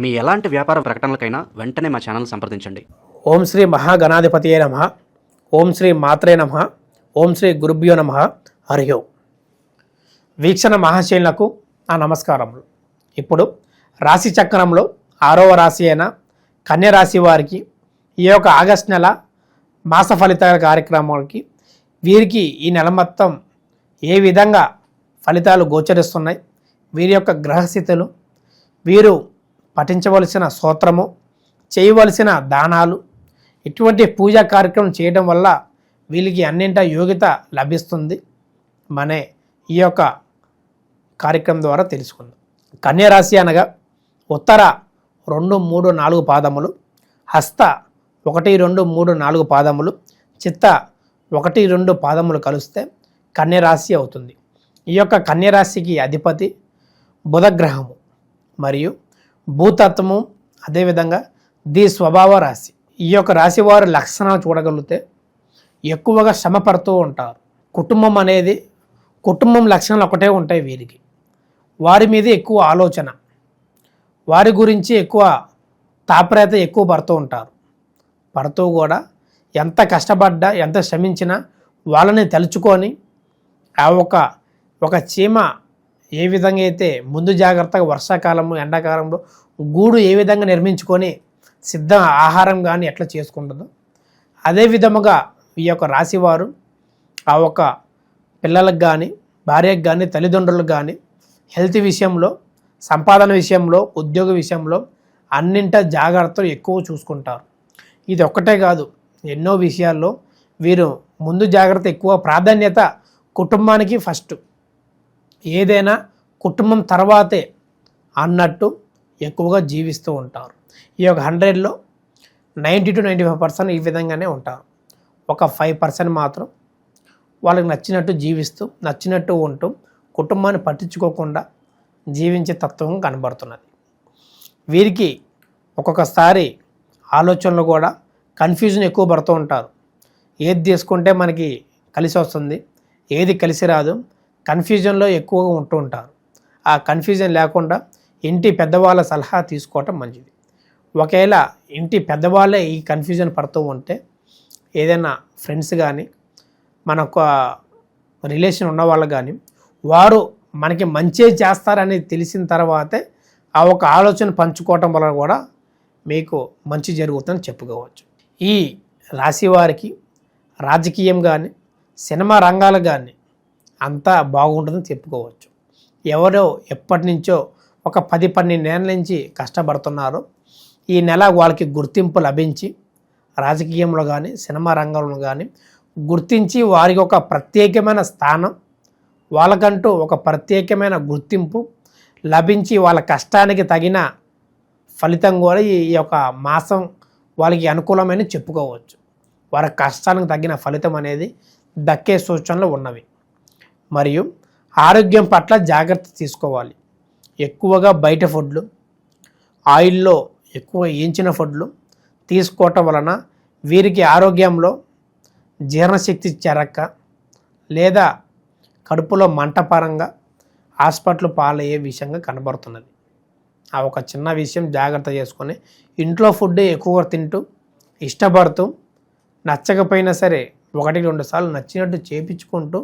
మీ ఎలాంటి వ్యాపార ప్రకటనలకైనా వెంటనే మా ఛానల్ సంప్రదించండి. ఓం శ్రీ మహాగణాధిపతియే నమ. ఓం శ్రీ మాత్రే నమ. ఓం శ్రీ గురుభ్యో నమ. హరి ఓం. వీక్షణ మహాశైలకు నా నమస్కారములు. ఇప్పుడు రాశి చక్రంలో ఆరవ రాశి అయిన కన్య రాశి వారికి ఈ యొక్క ఆగస్ట్ నెల మాస ఫలితాల కార్యక్రమాలకి వీరికి ఈ నెల మొత్తం ఏ విధంగా ఫలితాలు గోచరిస్తున్నాయి? వీరి యొక్క గ్రహస్థితులు వీరు పఠించవలసిన సూత్రము చేయవలసిన దానాలు ఇటువంటి పూజా కార్యక్రమం చేయడం వల్ల వీళ్ళకి అన్నింట యోగ్యత లభిస్తుంది మనే ఈ యొక్క కార్యక్రమం ద్వారా తెలుసుకుందాం. కన్యరాశి అనగా ఉత్తర రెండు మూడు నాలుగు పాదములు హస్త ఒకటి రెండు మూడు నాలుగు పాదములు చిత్త ఒకటి రెండు పాదములు కలిస్తే కన్యరాశి అవుతుంది. ఈ యొక్క కన్యరాశికి అధిపతి బుధగ్రహము మరియు భూతత్వము అదేవిధంగా ది స్వభావ రాశి. ఈ యొక్క రాశి వారి లక్షణాలు చూడగలిగితే ఎక్కువగా శ్రమ పడుతూ ఉంటారు. కుటుంబం అనేది కుటుంబం లక్షణాలు ఒకటే ఉంటాయి వీరికి. వారి మీద ఎక్కువ ఆలోచన. వారి గురించి ఎక్కువ తాపరేత ఎక్కువ పడుతూ ఉంటారు. పడుతూ కూడా ఎంత కష్టపడ్డా ఎంత శ్రమించినా వాళ్ళని తలుచుకొని ఆ ఒక ఒక చీమ ఏ విధంగా అయితే ముందు జాగ్రత్తగా వర్షాకాలము ఎండాకాలంలో గూడు ఏ విధంగా నిర్మించుకొని సిద్ధ ఆహారం కానీ ఎట్లా చేసుకుంటుందో అదే విధముగా ఈ యొక్క రాశివారు ఆ ఒక పిల్లలకు కానీ భార్యకు కానీ తల్లిదండ్రులకు కానీ హెల్త్ విషయంలో సంపాదన విషయంలో ఉద్యోగ విషయంలో అన్నింట జాగ్రత్తలు ఎక్కువ చూసుకుంటారు. ఇది ఒక్కటే కాదు ఎన్నో విషయాల్లో వీరు ముందు జాగ్రత్త ఎక్కువ ప్రాధాన్యత కుటుంబానికి ఫస్ట్ ఏదైనా కుటుంబం తర్వాతే అన్నట్టు ఎక్కువగా జీవిస్తూ ఉంటారు. ఈ యొక్క హండ్రెడ్లో ninety two ninety five percent ఈ విధంగానే ఉంటారు. ఒక ఫైవ్ పర్సెంట్ మాత్రం వాళ్ళకి నచ్చినట్టు జీవిస్తూ నచ్చినట్టు ఉంటూ కుటుంబాన్ని పట్టించుకోకుండా జీవించే తత్వం కనబడుతున్నది. వీరికి ఒక్కొక్కసారి ఆలోచనలు కూడా కన్ఫ్యూజన్ ఎక్కువ పడుతూ ఉంటారు. ఏది తీసుకుంటే మనకి కలిసి వస్తుంది ఏది కలిసి రాదు కన్ఫ్యూజన్లో ఎక్కువగా ఉంటూ ఉంటారు. ఆ కన్ఫ్యూజన్ లేకుండా ఇంటి పెద్దవాళ్ళ సలహా తీసుకోవటం మంచిది. ఒకవేళ ఇంటి పెద్దవాళ్ళే ఈ కన్ఫ్యూజన్ పడుతూ ఉంటే ఏదైనా ఫ్రెండ్స్ కానీ మనకు రిలేషన్ ఉన్న వాళ్ళు కానీ వారు మనకి మంచి చేస్తారని తెలిసిన తర్వాతే ఆ ఒక ఆలోచన పంచుకోవటం వల్ల కూడా మీకు మంచి జరుగుతుందని చెప్పుకోవచ్చు. ఈ రాశి వారికి రాజకీయం కానీ సినిమా రంగాలు కానీ అంతా బాగుంటుందని చెప్పుకోవచ్చు. ఎవరో ఎప్పటి నుంచో ఒక పది పన్నెండేళ్ళ నుంచి కష్టపడుతున్నారో. ఈ నెల వాళ్ళకి గుర్తింపు లభించి రాజకీయంలో కానీ సినిమా రంగంలో కానీ గుర్తించి వారికి ఒక ప్రత్యేకమైన స్థానం వాళ్ళకంటూ ఒక ప్రత్యేకమైన గుర్తింపు లభించి వాళ్ళ కష్టానికి తగిన ఫలితం కూడా ఈ యొక్క మాసం వాళ్ళకి అనుకూలమని చెప్పుకోవచ్చు. వారి కష్టానికి తగిన ఫలితం అనేది దక్కే సూచనలు ఉన్నవి. మరియు ఆరోగ్యం పట్ల జాగ్రత్త తీసుకోవాలి. ఎక్కువగా బయట ఫుడ్లు ఆయిల్లో ఎక్కువ వేయించిన ఫుడ్లు తీసుకోవటం వలన వీరికి ఆరోగ్యంలో జీర్ణశక్తి చెరక్క లేదా కడుపులో మంట పరంగా హాస్పిటల్ పాలయ్యే విషయంగా కనబడుతున్నది. ఆ ఒక చిన్న విషయం జాగ్రత్త చేసుకొని ఇంట్లో ఫుడ్ ఎక్కువ తింటూ ఇష్టపడుతూ నచ్చకపోయినా సరే ఒకటి రెండు సార్లు నచ్చినట్టు చేపించుకుంటూ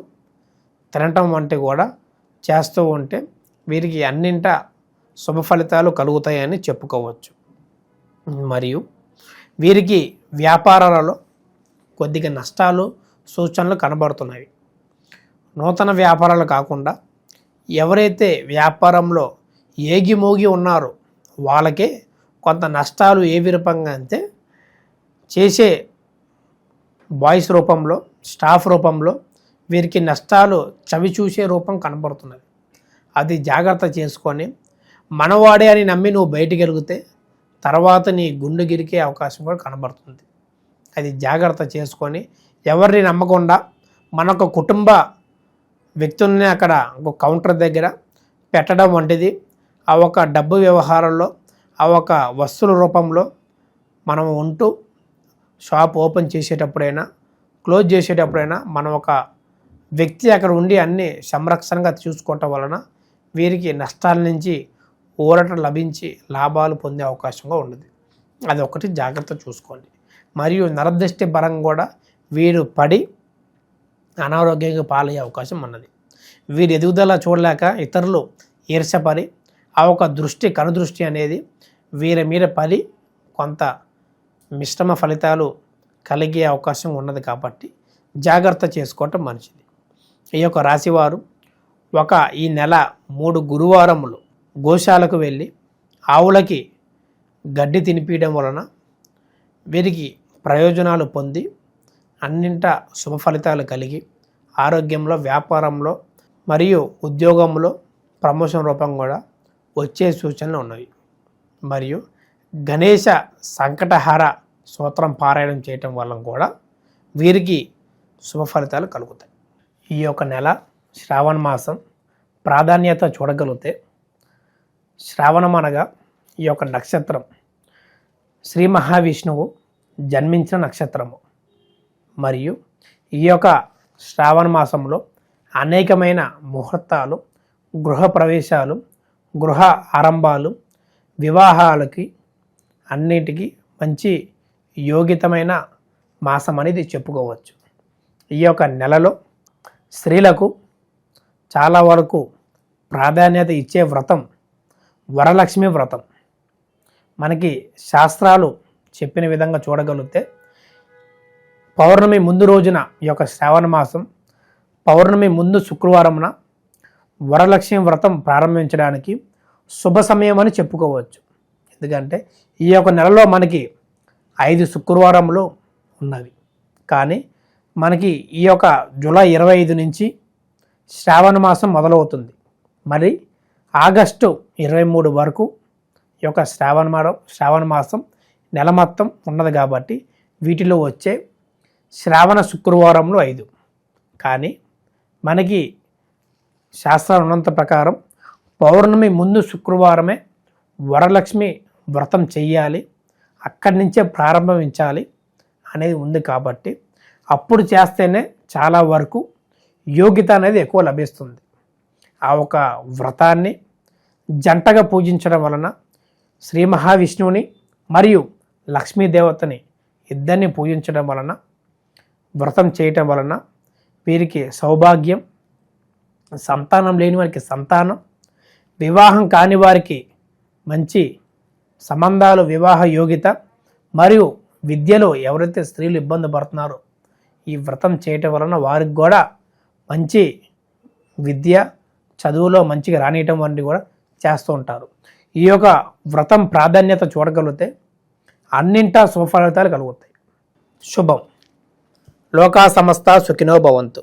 తినటం వంటి కూడా చేస్తూ ఉంటే వీరికి అన్నింట శుభ ఫలితాలు కలుగుతాయని చెప్పుకోవచ్చు. మరియు వీరికి వ్యాపారాలలో కొద్దిగా నష్టాలు సూచనలు కనబడుతున్నాయి. నూతన వ్యాపారాలు కాకుండా ఎవరైతే వ్యాపారంలో ఏగిమోగి ఉన్నారో వాళ్ళకే కొంత నష్టాలు ఏ విరూపంగా అంటే చేసే బాయ్స్ రూపంలో స్టాఫ్ రూపంలో వీరికి నష్టాలు చవి చూసే రూపం కనబడుతున్నది. అది జాగ్రత్త చేసుకొని మనవాడే అని నమ్మి నువ్వు బయటకెలిగితే తర్వాత నీ గుండు గిరికే అవకాశం కూడా కనబడుతుంది. అది జాగ్రత్త చేసుకొని ఎవరిని నమ్మకుండా మనొక కుటుంబ వ్యక్తుల్ని అక్కడ ఒక కౌంటర్ దగ్గర పెట్టడం వంటిది. ఆ ఒక డబ్బు వ్యవహారంలో ఆ ఒక వస్తువుల రూపంలో మనం ఉంటూ షాప్ ఓపెన్ చేసేటప్పుడైనా క్లోజ్ చేసేటప్పుడైనా మనం ఒక వ్యక్తి అక్కడ ఉండి అన్ని సంరక్షణగా చూసుకోవటం వలన వీరికి నష్టాల నుంచి ఊరట లభించి లాభాలు పొందే అవకాశంగా ఉండదు అది ఒకటి జాగ్రత్త చూసుకోండి. మరియు నరదృష్టి బరం కూడా వీరు పడి అనారోగ్యంగా పాలయ్యే అవకాశం ఉన్నది. వీరి ఎదుగుదల చూడలేక ఇతరులు ఈర్షపడి ఆ ఒక దృష్టి కనుదృష్టి అనేది వీరి మీద పడి కొంత మిశ్రమ ఫలితాలు కలిగే అవకాశం ఉన్నది కాబట్టి జాగ్రత్త చేసుకోవటం మంచిది. ఈ యొక్క రాశివారు ఒక ఈ నెల మూడు గురువారములు గోశాలకు వెళ్ళి ఆవులకి గడ్డి తినిపించడం వలన వీరికి ప్రయోజనాలు పొంది అన్నింట శుభ ఫలితాలు కలిగి ఆరోగ్యంలో వ్యాపారంలో మరియు ఉద్యోగంలో ప్రమోషన్ రూపం కూడా వచ్చే సూచనలు ఉన్నాయి. మరియు గణేష సంకటహార సూత్రం పారాయణం చేయటం వల్ల కూడా వీరికి శుభ ఫలితాలు కలుగుతాయి. ఈ యొక్క నెల శ్రావణ మాసం ప్రాధాన్యత చూడగలిగితే శ్రావణం అనగా ఈ యొక్క నక్షత్రం. శ్రీ మహావిష్ణువు జన్మించిన నక్షత్రము. మరియు ఈ యొక్క శ్రావణ మాసంలో అనేకమైన ముహూర్తాలు గృహ ప్రవేశాలు గృహ ఆరంభాలు వివాహాలకి అన్నిటికీ మంచి యోగితమైన మాసం అనేది చెప్పుకోవచ్చు. ఈ యొక్క నెలలో స్త్రీలకు చాలా వరకు ప్రాధాన్యత ఇచ్చే వ్రతం వరలక్ష్మి వ్రతం. మనకి శాస్త్రాలు చెప్పిన విధంగా చూడగలిగితే పౌర్ణమి ముందు రోజున ఈ యొక్క శ్రావణ మాసం పౌర్ణమి ముందు శుక్రవారమున వరలక్ష్మి వ్రతం ప్రారంభించడానికి శుభ సమయం అని చెప్పుకోవచ్చు. ఎందుకంటే ఈ యొక్క నెలలో మనకి ఐదు శుక్రవారములు ఉన్నవి. కానీ మనకి ఈ యొక్క జూలై ఇరవై ఐదు నుంచి శ్రావణ మాసం మొదలవుతుంది. మరి ఆగస్టు ఇరవై మూడు వరకు ఈ యొక్క శ్రావణ మాసం శ్రావణ మాసం నెల మొత్తం ఉన్నది కాబట్టి వీటిలో వచ్చే శ్రావణ శుక్రవారంలో ఐదు. కానీ మనకి శాస్త్రం ఉన్నంత ప్రకారం పౌర్ణమి ముందు శుక్రవారమే వరలక్ష్మి వ్రతం చెయ్యాలి అక్కడి నుంచే ప్రారంభించాలి అనేది ఉంది కాబట్టి అప్పుడు చేస్తేనే చాలా వరకు యోగ్యత అనేది ఎక్కువ లభిస్తుంది. ఆ ఒక వ్రతాన్ని జంటగా పూజించడం వలన శ్రీ మహావిష్ణువుని మరియు లక్ష్మీదేవతని ఇద్దరిని పూజించడం వలన వ్రతం చేయటం వలన వీరికి సౌభాగ్యం సంతానం లేని వారికి సంతానం వివాహం కాని వారికి మంచి సంబంధాలు వివాహ యోగ్యత మరియు విద్యలో ఎవరైతే స్త్రీలు ఇబ్బంది పడుతున్నారో ఈ వ్రతం చేయటం వలన వారికి కూడా మంచి విద్య చదువులో మంచిగా రానియటం వంటివి కూడా చేస్తూ ఉంటారు. ఈ యొక్క వ్రతం ప్రాధాన్యత చూడగలిగితే అన్నింటా సుఫలితాలు కలుగుతాయి. శుభం. లోకా సమస్త సుఖినో భవంతు.